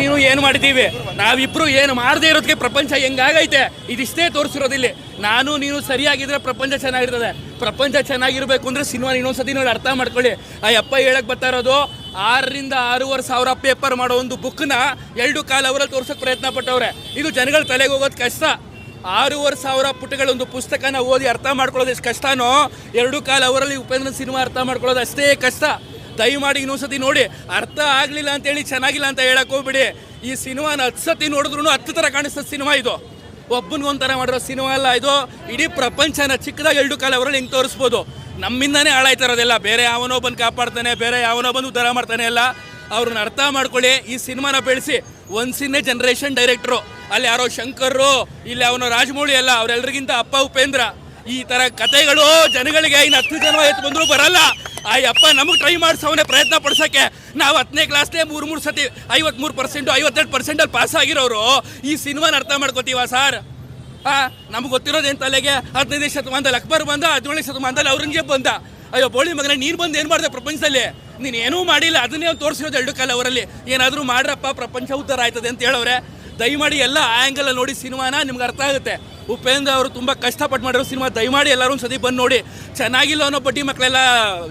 ನೀನು ಏನು ಮಾಡಿದ್ದೀವಿ? ನಾವಿಬ್ರು ಏನು ಮಾಡದೇ ಇರೋದಕ್ಕೆ ಪ್ರಪಂಚ ಹೆಂಗಾಗೈತೆ? ಇದಿಷ್ಟೇ ತೋರಿಸಿರೋದಿಲ್ಲಿ ನಾನು, ನೀನು ಸರಿಯಾಗಿದ್ರೆ ಪ್ರಪಂಚ ಚೆನ್ನಾಗಿರ್ತದೆ. ಪ್ರಪಂಚ ಚೆನ್ನಾಗಿರ್ಬೇಕು ಅಂದ್ರೆ ಸಿನಿಮಾ ಇನ್ನೊಂದ್ಸತಿ ನೋಡಿ ಅರ್ಥ ಮಾಡ್ಕೊಳ್ಳಿ. ಆ ಅಪ್ಪ ಹೇಳಕ್ಕೆ ಬರ್ತಾ ಇರೋದು, ಆರರಿಂದ ಆರೂವರೆ ಸಾವಿರ ಪೇಪರ್ ಮಾಡೋ ಒಂದು ಬುಕ್ನ ಎರಡು ಕಾಲ ಅವರಲ್ಲಿ ತೋರ್ಸೋಕೆ ಪ್ರಯತ್ನ ಪಟ್ಟವ್ರೆ. ಇದು ಜನಗಳ ತಲೆಗೆ ಹೋಗೋದು ಕಷ್ಟ. ಆರೂವರೆ ಸಾವಿರ ಪುಟಗಳ ಒಂದು ಪುಸ್ತಕನ ಓದಿ ಅರ್ಥ ಮಾಡ್ಕೊಳ್ಳೋದು ಎಷ್ಟು ಕಷ್ಟನೋ, ಎರಡು ಕಾಲ ಅವರಲ್ಲಿ ಉಪೇಂದ್ರ ಸಿನಿಮಾ ಅರ್ಥ ಮಾಡ್ಕೊಳ್ಳೋದು ಅಷ್ಟೇ ಕಷ್ಟ. ದಯಮಾಡಿ ಇನ್ನೊಂದ್ಸತಿ ನೋಡಿ, ಅರ್ಥ ಆಗಲಿಲ್ಲ ಅಂತೇಳಿ ಚೆನ್ನಾಗಿಲ್ಲ ಅಂತ ಹೇಳಕ್ ಹೋಗ್ಬಿಡಿ. ಈ ಸಿನಿಮಾನ ಹತ್ತು ಸತಿ ನೋಡಿದ್ರು ಹತ್ತು ಥರ ಕಾಣಿಸ್ತದೆ ಸಿನಿಮಾ ಇದು. ಒಬ್ಬನಿಗೊಂಥರ ಮಾಡಿರೋ ಸಿನಿಮಾ ಅಲ್ಲ ಇದು. ಇಡೀ ಪ್ರಪಂಚನ ಚಿಕ್ಕದಾಗಿ ಎರಡು ಕಾಲ ಅವರಲ್ಲಿ ಹೆಂಗೆ ತೋರಿಸ್ಬೋದು. ನಮ್ಮಿಂದನೇ ಹಾಳಾಯ್ತಾರದೆಲ್ಲ ಬೇರೆ ಯಾವನೋ ಬಂದು ಕಾಪಾಡ್ತಾನೆ, ಬೇರೆ ಯಾವನೋ ಬಂದು ಉದ್ಧಾರ ಮಾಡ್ತಾನೆ ಎಲ್ಲ. ಅವ್ರನ್ನ ಅರ್ಥ ಮಾಡ್ಕೊಳ್ಳಿ, ಈ ಸಿನಿಮಾನ ಬೆಳೆಸಿ. ಒಂದ್ಸಿನೇ ಜನರೇಷನ್ ಡೈರೆಕ್ಟ್ರು ಅಲ್ಲಿ ಯಾರೋ ಶಂಕರ್ರು, ಇಲ್ಲಿ ಅವನು ರಾಜಮೌಳಿ ಅಲ್ಲ ಅವರೆಲ್ಲರಿಗಿಂತ ಅಪ್ಪ ಉಪೇಂದ್ರ. ಈ ತರ ಕತೆಗಳು ಜನಗಳಿಗೆ ಇನ್ನು ಹತ್ತು ಜನ ಎತ್ತು ಬಂದ್ರು ಬರಲ್ಲ. ಆ ಅಪ್ಪ ನಮಗೆ ಟ್ರೈ ಮಾಡಿಸವನೇ ಪ್ರಯತ್ನ ಪಡ್ಸೋಕ್ಕೆ. ನಾವು ಹತ್ತನೇ ಕ್ಲಾಸ್ನೇ ಮೂರು ಮೂರು ಸತಿ ಐವತ್ಮೂರು ಪರ್ಸೆಂಟು ಐವತ್ತೆರಡು ಪರ್ಸೆಂಟಲ್ಲಿ ಪಾಸ್ ಆಗಿರೋರು. ಈ ಸಿನಿಮಾನ ಅರ್ಥ ಮಾಡ್ಕೋತೀವ ಸರ್ ಹಾಂ ನಮ್ಗೆ ಗೊತ್ತಿರೋದೇನು ತಲೆಗೆ? ಹದಿನೈದನೇ ಶತಮಾನದಲ್ಲಿ ಅಕ್ಬರ್ ಬಂದ, ಹದಿನೇಳನೇ ಶತಮಾನದಲ್ಲಿ ಔರಂಗಜೇಬ್ ಬಂದ. ಅಯ್ಯೋ, ಬೋಳಿ ಮಗನ, ನೀನು ಬಂದು ಏನು ಮಾಡಿದೆ ಪ್ರಪಂಚದಲ್ಲಿ? ನೀನು ಏನೂ ಮಾಡಿಲ್ಲ, ಅದನ್ನೇ ಅವ್ನು ತೋರಿಸಿರೋದು ಎರಡು ಕಾಲ ಅವರಲ್ಲಿ. ಏನಾದರೂ ಮಾಡ್ರಪ್ಪ, ಪ್ರಪಂಚ ಉದ್ಧಾರ ಆಯ್ತದೆ ಅಂತ ಹೇಳವ್ರೆ. ದಯಮಾಡಿ ಎಲ್ಲ ಆ್ಯಂಗಲ್ ನೋಡಿ ಸಿನಿಮಾನ ನಿಮ್ಗೆ ಅರ್ಥ ಆಗುತ್ತೆ. ಉಪೇಂದ್ರ ಅವರು ತುಂಬ ಕಷ್ಟಪಟ್ಟು ಮಾಡಿರೋ ಸಿನಿಮಾ, ದಯಮಾಡಿ ಎಲ್ಲರೂ ಸತಿ ಬಂದು ನೋಡಿ. ಚೆನ್ನಾಗಿಲ್ಲ ಅನ್ನೋ ಬಡ್ಡಿ ಮಕ್ಕಳೆಲ್ಲ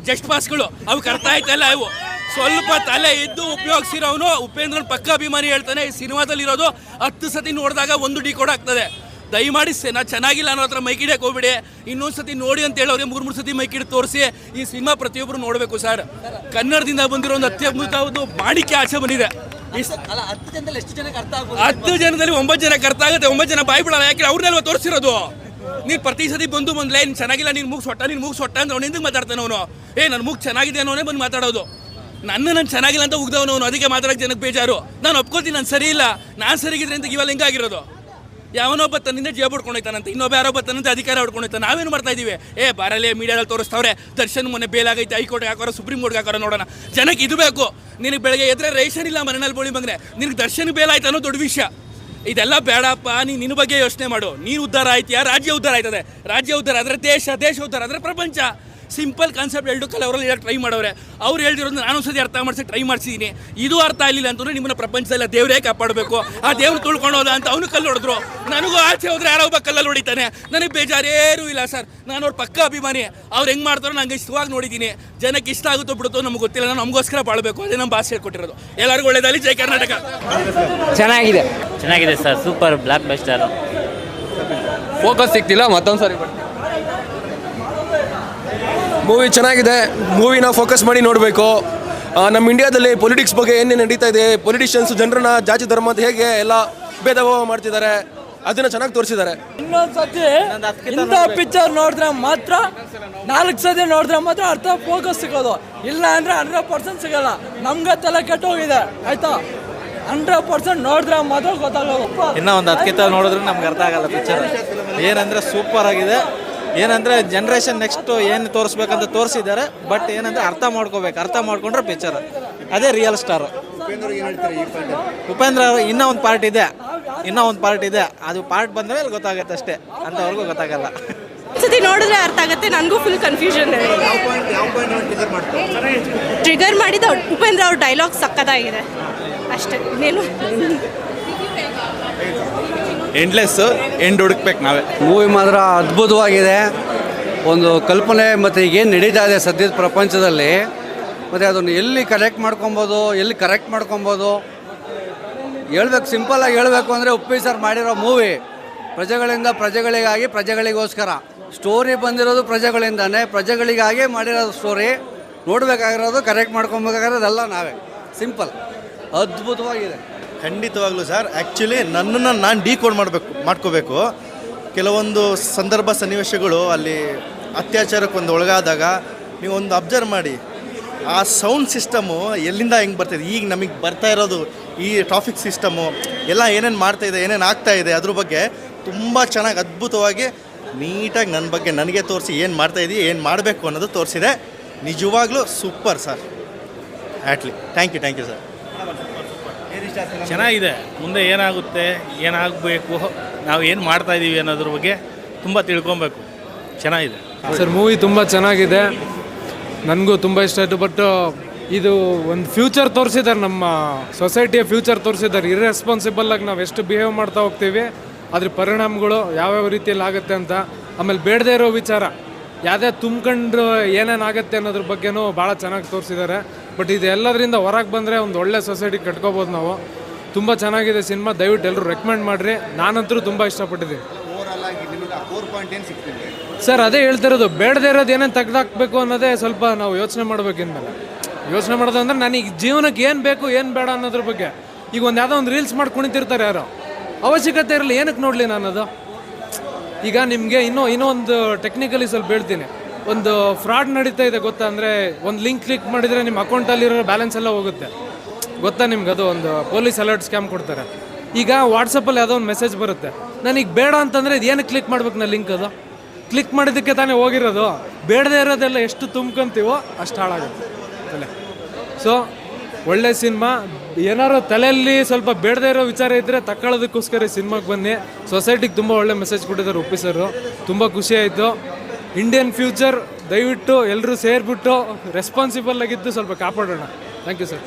ಜಸ್ಟ್ ಪಾಸ್ಗಳು ಅವಕ್ಕೆ ಅರ್ಥ ಆಯ್ತಲ್ಲ ಇವು. ಸ್ವಲ್ಪ ತಲೆ ಇದ್ದು ಉಪಯೋಗಿಸಿರೋನು ಉಪೇಂದ್ರನ್ ಪಕ್ಕ ಅಭಿಮಾನಿ ಹೇಳ್ತಾನೆ, ಈ ಸಿನಿಮಾದಲ್ಲಿರೋದು ಹತ್ತು ಸತಿ ನೋಡಿದಾಗ ಒಂದು ಡಿ ಕೂಡ ಆಗ್ತದೆ. ದಯಮಾಡಿ ನಾ ಚೆನ್ನಾಗಿಲ್ಲ ಅನ್ನೋ ಹತ್ರ ಮೈಕಿಡಕ್ಕೆ ಹೋಗ್ಬಿಡಿ. ಇನ್ನೊಂದು ಸತಿ ನೋಡಿ ಅಂತ ಹೇಳೋರಿಗೆ ಮೂರು ಮೂರು ಸತಿ ಮೈಕಿಡಿ ತೋರಿಸಿ. ಈ ಸಿನಿಮಾ ಪ್ರತಿಯೊಬ್ಬರು ನೋಡಬೇಕು ಸರ್. ಕನ್ನಡದಿಂದ ಬಂದಿರೋ ಒಂದು ಅತ್ಯದ್ಭುತ ಒಂದು ಮಾಡಿಕೆ ಆಚೆ ಬಂದಿದೆ. ಹತ್ತು ಜನದಲ್ಲಿ ಒಂಬತ್ತು ಜನಕ್ಕೆ ಅರ್ಥ ಆಗುತ್ತೆ, ಒಂಬತ್ತು ಜನ ಬಾಯಿ ಬಿಡಲ್ಲ, ಯಾಕೆ ಅವ್ರನ್ನೆಲ್ಲ ತೋರಿಸಿರೋದು? ನೀನು ಪ್ರತಿ ಸತಿ ಬಂದು ಬಂದ್ಲೇ, ನೀನು ಚೆನ್ನಾಗಿಲ್ಲ, ನೀನು ಮೂಗ್ ಸೊಟ್ಟ, ನೀನು ಮೂಗ್ ಸೊಟ್ಟ ಅಂತ ಅವ್ನು ಹಿಂದಿಗೆ ಮಾತಾಡ್ತಾನೆ ಅವನು. ಏ ನನ್ನ ಮುಗ್ ಚೆನ್ನಾಗಿದೆ ಅನ್ನೋನೇ ಬಂದು ಮಾತಾಡೋದು. ನನ್ನ ನಾನು ಚೆನ್ನಾಗಿಲ್ಲ ಅಂತ ಉಗ್ದವನು ಅವನು, ಅದಕ್ಕೆ ಮಾತಾಡೋಕೆ ಜನಕ್ಕೆ ಬೇಜಾರು. ನಾನು ಒಪ್ಕೋತೀನಿ ನಾನು ಸರಿ ಇಲ್ಲ. ನಾನು ಸರಿಗಿದ್ರೆ ಅಂತ ಇವಾಗ ಹೆಂಗಾಗಿರೋದು ಯಾವನೊಬ್ಬ ತನ್ನಿಂದ ಜೇಬ್ ಹೊಡ್ಕೊಂಡೋಯ್ತಾನಂತ, ಇನ್ನೊಬ್ಬ ಯಾರೋ ತನ್ನಂತೆ ಅಧಿಕಾರ ಹೊಡ್ಕೊಂಡೋಯ್ತಾನೆ, ನಾವೇನು ಮಾಡ್ತಾ ಇದೀವಿ ಏ, ಬಾರಲ್ಲೇ ಮೀಡಿಯಾದಲ್ಲಿ ತೋರಿಸ್ತಾವ್ರೆ, ದರ್ಶನ್ ಮೊನ್ನೆ ಬೇಲಾಗೈತೆ, ಹೈಕೋರ್ಟ್ ಹಾಕೋರ, ಸುಪ್ರೀಂ ಕೋರ್ಟ್ಗೆ ಹಾಕೋರ ನೋಡೋಣ. ಜನಕ್ಕೆ ಇದು ಬೇಕು. ನಿನಗೆ ಬೆಳಗ್ಗೆ ಎದ್ರೆ ರೇಷನ್ ಇಲ್ಲ ಮನೆಯಲ್ಲಿ ಬೋಳಿ ಮಗನೆ ನಿನಗೆ ದರ್ಶನ್ ಬೇಲಾಯ್ತು ಅನ್ನೋ ದೊಡ್ಡ ವಿಷಯ. ಇದೆಲ್ಲ ಬೇಡಪ್ಪ ನೀನು ನಿನ್ನ ಬಗ್ಗೆ ಯೋಚನೆ ಮಾಡು. ನೀನು ಉದ್ಧಾರ ಆಯ್ತೀಯಾ? ರಾಜ್ಯ ಉದ್ಧಾರ ಆಯ್ತದೆ. ರಾಜ್ಯ ಉದ್ಧಾರ ಆದರೆ ದೇಶ ದೇಶ ಉದ್ಧಾರ ಆದರೆ ಪ್ರಪಂಚ. ಸಿಂಪಲ್ ಕಾನ್ಸೆಪ್ಟ್ ಎರಡು ಕಲ ಅವರಲ್ಲಿ ಹೇಳಕ್ಕೆ ಟ್ರೈ ಮಾಡೋರೆ ಅವ್ರು ಹೇಳ್ದಿರೋದು ನಾನು ಸದ್ಯ ಅರ್ಥ ಮಾಡಿಸಿ ಟ್ರೈ ಮಾಡಿಸಿದ್ದೀನಿ ಇದು ಅರ್ಥ ಆಗಲಿಲ್ಲ ಅಂತಂದ್ರೆ ನಿಮ್ಮನ್ನ ಪ್ರಪಂಚದಲ್ಲಿ ದೇವರೇ ಕಾಪಾಡಬೇಕು. ಆ ದೇವ್ರು ತುಳ್ಕೊಂಡು ಹೋದ ಅಂತ ಅವನು ಕಲ್ಲು ಹೊಡೆದ್ರು ನನಗೂ ಆಚೆ ಹೋದ್ರೆ ಯಾರೋ ಒಬ್ಬ ಕಲ್ಲಲ್ಲಿ ಹೊಡಿತಾನೆ. ನನಗೆ ಬೇಜಾರೇರೂ ಇಲ್ಲ ಸರ್. ನಾನು ಅವ್ರ ಪಕ್ಕ ಅಭಿಮಾನಿ. ಅವ್ರು ಹೆಂಗೆ ಮಾಡ್ತಾರೋ ನಂಗೆ ಇಷ್ಟವಾಗಿ ನೋಡಿದ್ದೀನಿ ಜನಕ್ಕೆ ಇಷ್ಟ ಆಗುತ್ತೋ ಬಿಡುತ್ತೋ ನಮ್ಗೆ ಗೊತ್ತಿಲ್ಲ. ನಾನು ನಮಗೋಸ್ಕರ ಬಾಳ್ಬೇಕು. ಅದೇ ನಮ್ಮ ಭಾಷೆ ಕೊಟ್ಟಿರೋದು ಎಲ್ಲರಿಗೂ ಒಳ್ಳೇದಾಗಲಿ. ಜೈ ಕರ್ನಾಟಕ. ಚೆನ್ನಾಗಿದೆ. ಚೆನ್ನಾಗಿದೆ sir. Super. Block buster. Focus ಸಿಗ್ತಿಲ್ಲ ಮತ್ತೊಂದು ಸಾರಿ ಮೂವಿ ಚೆನ್ನಾಗಿದೆ. ಮೂವಿನ ಫೋಕಸ್ ಮಾಡಿ ನೋಡಬೇಕು. ನಮ್ಮ ಇಂಡಿಯಾದಲ್ಲಿ ಪೊಲಿಟಿಕ್ಸ್ ಬಗ್ಗೆ ಏನೇನು ನಡೀತಾ ಇದೆ ಪೊಲಿಟಿಷಿಯನ್ಸ್ ಜನರನ್ನ ಜಾತಿ ಧರ್ಮ ಅಂತ ಹೇಗೆ ಎಲ್ಲ ಭೇದ ಭಾವ ಮಾಡ್ತಿದ್ದಾರೆ ಅದನ್ನ ಚೆನ್ನಾಗಿ ತೋರಿಸಿದ್ದಾರೆ. ಇನ್ನೊಂದ್ಸತಿ ಇಂಥ ಪಿಕ್ಚರ್ ನೋಡಿದ್ರೆ ಮಾತ್ರ ನಾಲ್ಕು ಸತಿ ನೋಡಿದ್ರೆ ಮಾತ್ರ ಅರ್ಥ ಫೋಕಸ್ ಸಿಗೋದು. ಇಲ್ಲ ಅಂದ್ರೆ ಹಂಡ್ರೆಡ್ ಪರ್ಸೆಂಟ್ ಸಿಗಲ್ಲ. ನಮ್ಗೆ ತಲೆ ಕೆಟ್ಟೋಗಿದೆ ಆಯ್ತಾ? ಹಂಡ್ರೆಡ್ ಪರ್ಸೆಂಟ್ ನೋಡಿದ್ರೆ ಮಾತ್ರ ಗೊತ್ತಾಗೋದು. ಇನ್ನೂ ಒಂದು ಹತ್ತು ನೋಡಿದ್ರೆ ನಮ್ಗೆ ಅರ್ಥ ಆಗಲ್ಲ ಪಿಕ್ಚರ್ ಏನಂದ್ರೆ ಸೂಪರ್ ಆಗಿದೆ. ಏನಂದರೆ ಜನ್ರೇಷನ್ ನೆಕ್ಸ್ಟ್ ಏನು ತೋರಿಸ್ಬೇಕಂತ ತೋರಿಸಿದ್ದಾರೆ ಬಟ್ ಏನಂದ್ರೆ ಅರ್ಥ ಮಾಡ್ಕೋಬೇಕು. ಅರ್ಥ ಮಾಡ್ಕೊಂಡ್ರೆ ಪಿಕ್ಚರ್ ಅದೇ ರಿಯಲ್ ಸ್ಟಾರ್ ಉಪೇಂದ್ರ ಅವರು ಇನ್ನೂ ಒಂದು ಪಾರ್ಟ್ ಇದೆ. ಇನ್ನೂ ಒಂದು ಪಾರ್ಟ್ ಇದೆ. ಅದು ಪಾರ್ಟ್ ಬಂದ ಮೇಲೆ ಗೊತ್ತಾಗುತ್ತೆ ಅಷ್ಟೇ. ಅಂತವ್ರಿಗೂ ಗೊತ್ತಾಗಲ್ಲ. ಸತಿ ನೋಡಿದ್ರೆ ಅರ್ಥ ಆಗುತ್ತೆ. ನನಗೂ ಫುಲ್ ಕನ್ಫ್ಯೂಷನ್ ಟ್ರಿಗರ್ ಮಾಡಿದ ಉಪೇಂದ್ರ ಅವ್ರ ಡೈಲಾಗ್ ಸಕ್ಕದಾಗಿದೆ ಅಷ್ಟೇ. ಇನ್ನೇನು? ಎಂಡ್ಲೆಸ್ ಎಂಡ್ ಹುಡುಕ್ಬೇಕು ನಾವೇ. ಮೂವಿ ಮಾತ್ರ ಅದ್ಭುತವಾಗಿದೆ. ಒಂದು ಕಲ್ಪನೆ ಮತ್ತು ಈಗೇನು ನಡೀತಾ ಇದೆ ಸದ್ಯದ ಪ್ರಪಂಚದಲ್ಲಿ. ಮತ್ತು ಅದನ್ನು ಎಲ್ಲಿ ಕರೆಕ್ಟ್ ಮಾಡ್ಕೊಬೋದು, ಎಲ್ಲಿ ಕರೆಕ್ಟ್ ಮಾಡ್ಕೊಬೋದು. ಹೇಳ್ಬೇಕು ಸಿಂಪಲ್ಲಾಗಿ ಹೇಳಬೇಕು ಅಂದರೆ ಉಪ್ಪಿ ಸರ್ ಮಾಡಿರೋ ಮೂವಿ ಪ್ರಜೆಗಳಿಂದ ಪ್ರಜೆಗಳಿಗಾಗಿ, ಪ್ರಜೆಗಳಿಗೋಸ್ಕರ. ಸ್ಟೋರಿ ಬಂದಿರೋದು ಪ್ರಜೆಗಳಿಂದನೇ, ಪ್ರಜೆಗಳಿಗಾಗಿ ಮಾಡಿರೋದು ಸ್ಟೋರಿ ನೋಡಬೇಕಾಗಿರೋದು ಕರೆಕ್ಟ್ ಮಾಡ್ಕೊಬೇಕಾಗಿರೋದೆಲ್ಲ ನಾವೇ. ಸಿಂಪಲ್ ಅದ್ಭುತವಾಗಿದೆ. ಖಂಡಿತವಾಗ್ಲೂ ಸರ್ ಆ್ಯಕ್ಚುಲಿ ನನ್ನನ್ನು ನಾನು ಡಿಕೋಡ್ ಮಾಡಬೇಕು, ಮಾಡ್ಕೋಬೇಕು. ಕೆಲವೊಂದು ಸಂದರ್ಭ ಸನ್ನಿವೇಶಗಳು ಅಲ್ಲಿ ಅತ್ಯಾಚಾರಕ್ಕೆ ಒಂದು ಒಳಗಾದಾಗ ನೀವು ಒಂದು ಅಬ್ಸರ್ವ್ ಮಾಡಿ. ಆ ಸೌಂಡ್ ಸಿಸ್ಟಮು ಎಲ್ಲಿಂದ ಹೆಂಗೆ ಬರ್ತಿದೆ? ಈಗ ನಮಗೆ ಬರ್ತಾ ಇರೋದು ಈ ಟ್ರಾಫಿಕ್ ಸಿಸ್ಟಮು ಎಲ್ಲ ಏನೇನು ಮಾಡ್ತಾ ಇದೆ, ಏನೇನು ಇದೆ ಅದ್ರ ಬಗ್ಗೆ ತುಂಬ ಚೆನ್ನಾಗಿ ಅದ್ಭುತವಾಗಿ ನೀಟಾಗಿ ನನ್ನ ಬಗ್ಗೆ ನನಗೆ ತೋರಿಸಿ ಏನು ಮಾಡ್ತಾ ಇದೀವಿ ಏನು ಮಾಡಬೇಕು ಅನ್ನೋದು ತೋರಿಸಿದೆ. ನಿಜವಾಗ್ಲೂ super sir Atlee thank you thank you sir ಚೆನ್ನಾಗಿದೆ. ಮುಂದೆ ಏನಾಗುತ್ತೆ ಏನಾಗಬೇಕು ನಾವು ಏನು ಮಾಡ್ತಾ ಇದ್ದೀವಿ ಅನ್ನೋದ್ರ ಬಗ್ಗೆ ತುಂಬ ತಿಳ್ಕೊಬೇಕು. ಚೆನ್ನಾಗಿದೆ. ಸರ್ ಮೂವಿ ತುಂಬ ಚೆನ್ನಾಗಿದೆ. ನನಗೂ ತುಂಬ ಇಷ್ಟ ಆಯಿತು ಬಟ್ ಇದು ಒಂದು ಫ್ಯೂಚರ್ ತೋರಿಸಿದ್ದಾರೆ ನಮ್ಮ ಸೊಸೈಟಿಯ ಫ್ಯೂಚರ್ ತೋರಿಸಿದ್ದಾರೆ ಇರ್ರೆಸ್ಪಾನ್ಸಿಬಲ್ ಆಗಿ ನಾವು ಎಷ್ಟು ಬಿಹೇವ್ ಮಾಡ್ತಾ ಹೋಗ್ತೀವಿ ಅದ್ರ ಪರಿಣಾಮಗಳು ಯಾವ್ಯಾವ ರೀತಿಯಲ್ಲಿ ಆಗುತ್ತೆ ಅಂತ. ಆಮೇಲೆ ಬೇಡದೇ ಇರೋ ವಿಚಾರ. ಯಾವುದೇ ತುಂಬ್ಕೊಂಡು ಏನೇನಾಗುತ್ತೆ ಅನ್ನೋದ್ರ ಬಗ್ಗೆನೂ ಭಾಳ ಚೆನ್ನಾಗಿ ತೋರಿಸಿದ್ದಾರೆ ಬಟ್ ಇದು ಎಲ್ಲದರಿಂದ ಹೊರಗೆ ಬಂದರೆ ಒಂದು ಒಳ್ಳೆ ಸೊಸೈಟಿ ಕಟ್ಕೋಬೋದು ನಾವು. ತುಂಬ ಚೆನ್ನಾಗಿದೆ ಸಿನಿಮಾ ದಯವಿಟ್ಟು ಎಲ್ಲರೂ ರೆಕಮೆಂಡ್ ಮಾಡಿರಿ. ನಾನಂತರೂ ತುಂಬ ಇಷ್ಟಪಟ್ಟಿದ್ದೀನಿ. ಸರ್ ಅದೇ ಹೇಳ್ತಿರೋದು ಬೇಡದೇ ಇರೋದು ಏನೇನು ತೆಗೆದಾಕ್ಬೇಕು ಅನ್ನೋದೇ ಸ್ವಲ್ಪ ನಾವು ಯೋಚನೆ ಮಾಡಬೇಕು ಇನ್ಮೇಲೆ. ಯೋಚನೆ ಮಾಡೋದು ಅಂದ್ರೆ ನನಗೆ ಜೀವನಕ್ಕೆ ಏನು ಬೇಕು ಏನು ಬೇಡ ಅನ್ನೋದ್ರ ಬಗ್ಗೆ. ಈಗ ಒಂದು ಯಾವುದೋ ಒಂದು ರೀಲ್ಸ್ ಮಾಡಿ ಕುಣಿತಿರ್ತಾರೆ ಯಾರೋ. ಅವಶ್ಯಕತೆ ಇರಲಿ ಏನಕ್ಕೆ ನೋಡಲಿ ನಾನು ಅದು ಈಗ ನಿಮಗೆ ಇನ್ನೂ ಇನ್ನೂ ಒಂದು ಟೆಕ್ನಿಕಲಿ ಸ್ವಲ್ಪ ಹೇಳ್ತೀನಿ ಒಂದು ಫ್ರಾಡ್ ನಡೀತಾ ಇದೆ ಗೊತ್ತಾ? ಅಂದರೆ ಒಂದು ಲಿಂಕ್ ಕ್ಲಿಕ್ ಮಾಡಿದರೆ ನಿಮ್ಮ ಅಕೌಂಟಲ್ಲಿರೋ ಬ್ಯಾಲೆನ್ಸ್ ಎಲ್ಲ ಹೋಗುತ್ತೆ. ಗೊತ್ತಾ ನಿಮ್ಗೆ ಅದು ಒಂದು ಪೊಲೀಸ್ ಅಲರ್ಟ್ ಸ್ಕ್ಯಾಮ್ ಕೊಡ್ತಾರೆ. ಈಗ ವಾಟ್ಸಪ್ಪಲ್ಲಿ ಯಾವುದೋ ಒಂದು ಮೆಸೇಜ್ ಬರುತ್ತೆ. ನನಗೆ ಬೇಡ ಅಂತಂದರೆ ಇದು ಏನಕ್ಕೆ ಕ್ಲಿಕ್ ಮಾಡ್ಬೇಕು ನಾ ಲಿಂಕ್ ಅದು? ಕ್ಲಿಕ್ ಮಾಡಿದ್ದಕ್ಕೆ ತಾನೇ ಹೋಗಿರೋದು? ಬೇಡದೇ ಇರೋದೆಲ್ಲ ಎಷ್ಟು ತುಂಬ್ಕೊಂತೀವೋ ಅಷ್ಟು ಹಾಳಾಗುತ್ತೆ. ಸೊ ಒಳ್ಳೆ ಸಿನಿಮಾ. ಏನಾರು ತಲೆಯಲ್ಲಿ ಸ್ವಲ್ಪ ಬೇಡದೇ ಇರೋ ವಿಚಾರ ಇದ್ದರೆ ತಕ್ಕೊಳ್ಳೋದಕ್ಕೋಸ್ಕರ ಸಿನಿಮಾಗೆ ಬನ್ನಿ. ಸೊಸೈಟಿಗೆ ತುಂಬ ಒಳ್ಳೆ ಮೆಸೇಜ್ ಕೊಟ್ಟಿದ್ದಾರೆ ಒಪ್ಪಿಸರು ತುಂಬ ಖುಷಿ ಆಯಿತು. ಇಂಡಿಯನ್ ಫ್ಯೂಚರ್ ದಯವಿಟ್ಟು ಎಲ್ಲರೂ ಸೇರಿಬಿಟ್ಟು ರೆಸ್ಪಾನ್ಸಿಬಲ್ ಆಗಿದ್ದು ಸ್ವಲ್ಪ ಕಾಪಾಡೋಣ. Thank you sir